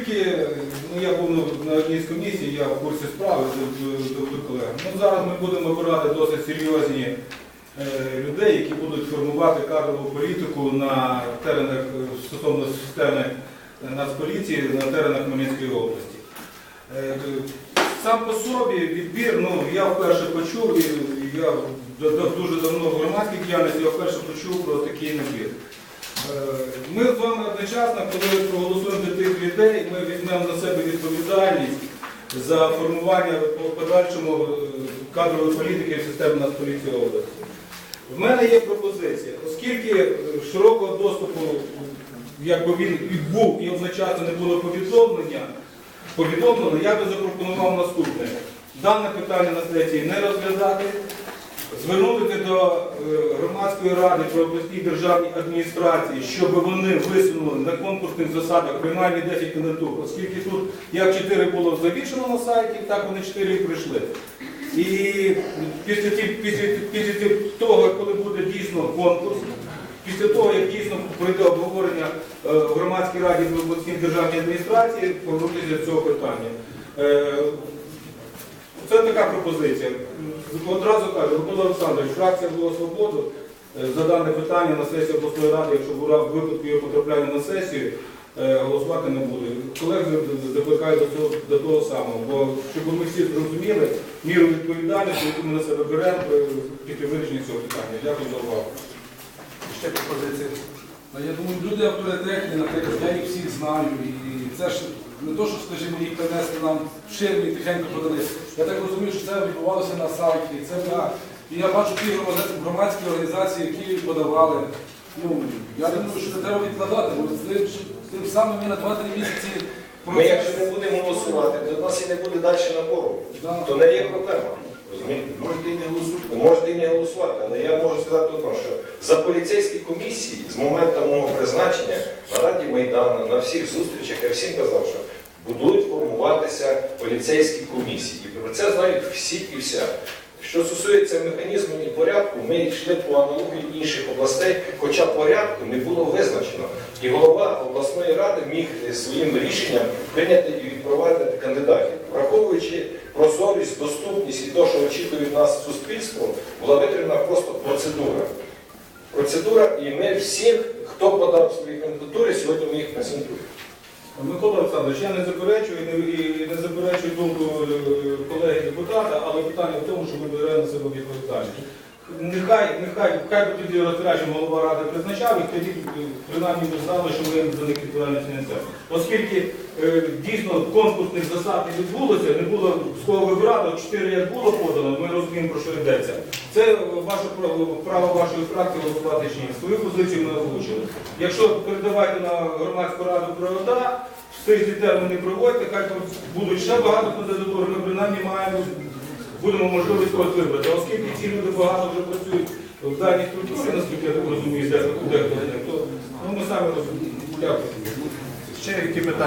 Оскільки ну, я був на- одній з комісій, я в курсі справи до, до, до колег. Ну, зараз ми будемо обирати досить серйозні е, людей, які будуть формувати кадрову політику на теренах е, стосовно системи Нацполіції на теренах Хмельницької області. Е, Сам по собі відбір, ну я вперше почув, і я дуже давно в громадській діяльності, я вперше почув про такий набір. Е, Ми з вами одночасно, коли проголосуємо за тих людей, ми візьмемо на себе відповідальність за формування по подальшому е, кадрової політики в системі Нацполіції області. В мене є пропозиція, оскільки е, широкого доступу, якби він і був і одночасно не було повідомлення, повідомлено, я би запропонував наступне. Дане питання на сесії не розглядати, звернутися до е, громадської ради про обласній державній адміністрації, щоб вони висунули на конкурсних засадах принаймні 10 кандидатур, оскільки тут як 4 було завішено на сайті, так вони 4 і прийшли. І після, після, після того, коли буде дійсно конкурс, після того, як дійсно пройде обговорення е, в громадській раді в обласній державній адміністрації, повернутися до цього питання. Це така пропозиція. Одразу кажу, Микола Олександрович, фракція була свободу е, за дане питання на сесії обласної ради, якщо в випадку його потрапляння на сесію, е, голосувати не буде. Колеги закликаю до цього до того самого, бо щоб ми всі зрозуміли міру відповідальності, яку ми на себе беремо е, вирішення цього питання. Дякую за увагу. Ще пропозиції. Ну, Я думаю, люди авторитетні, наприклад, я їх всіх знаю. І це ж не то, що, скажімо, їх принесли нам в ширмі і тихенько подали. Я так розумію, що це відбувалося на сайті. Це була- І я бачу ті громадські- організації, які подавали. Ну, я думаю, що це треба відкладати. бо Тим, тим самим ми на 2-3 місяці Ми якщо не будемо голосувати, то в нас і не буде далі набору. Да. То не є проблема. Розумієте? Можете і не голосувати. Можете і не голосувати, але я можу сказати одно, що за поліцейські комісії з моменту мого призначення на Раді Майдану, на всіх зустрічах я всім казав, що будуть формуватися поліцейські комісії. І про це знають всі і вся. Що стосується механізму і порядку, ми йшли по аналогії інших областей, хоча порядку не було визначено. І голова обласної ради міг е, своїм рішенням прийняти і відпровадити кандидатів, враховуючи прозорість, доступність і те, що очікує від нас суспільство, була витримана просто процедура. Процедура, і ми всіх, хто подав свої кандидатури, сьогодні ми їх презентуємо. Микола Олександрович, я не заперечую і не, і не заперечую думку е, колеги депутата, але питання в тому, що ми беремо на себе відповідальність. Нехай, нехай, хай би тоді розпорядження голова ради призначав, і тоді е, принаймні ми знали, що ми за них відповідальність не. Оскільки е, дійсно конкурсних засад не відбулося, не було з кого вибирати, от чотири як було подано, ми розуміємо, про що йдеться. Це ваше право, право вашої фракції голосувати чи ні. Свою позицію ми озвучили. Якщо передавайте на громадську раду провода, всі ці терміни проводьте, хай будуть ще багато кандидатур, ми принаймні маємо, будемо можливість вибрати. Оскільки ці люди багато вже працюють в даній структурі, наскільки я так розумію, де де хто де, то ну, ми самі розуміємо. Ще які питання?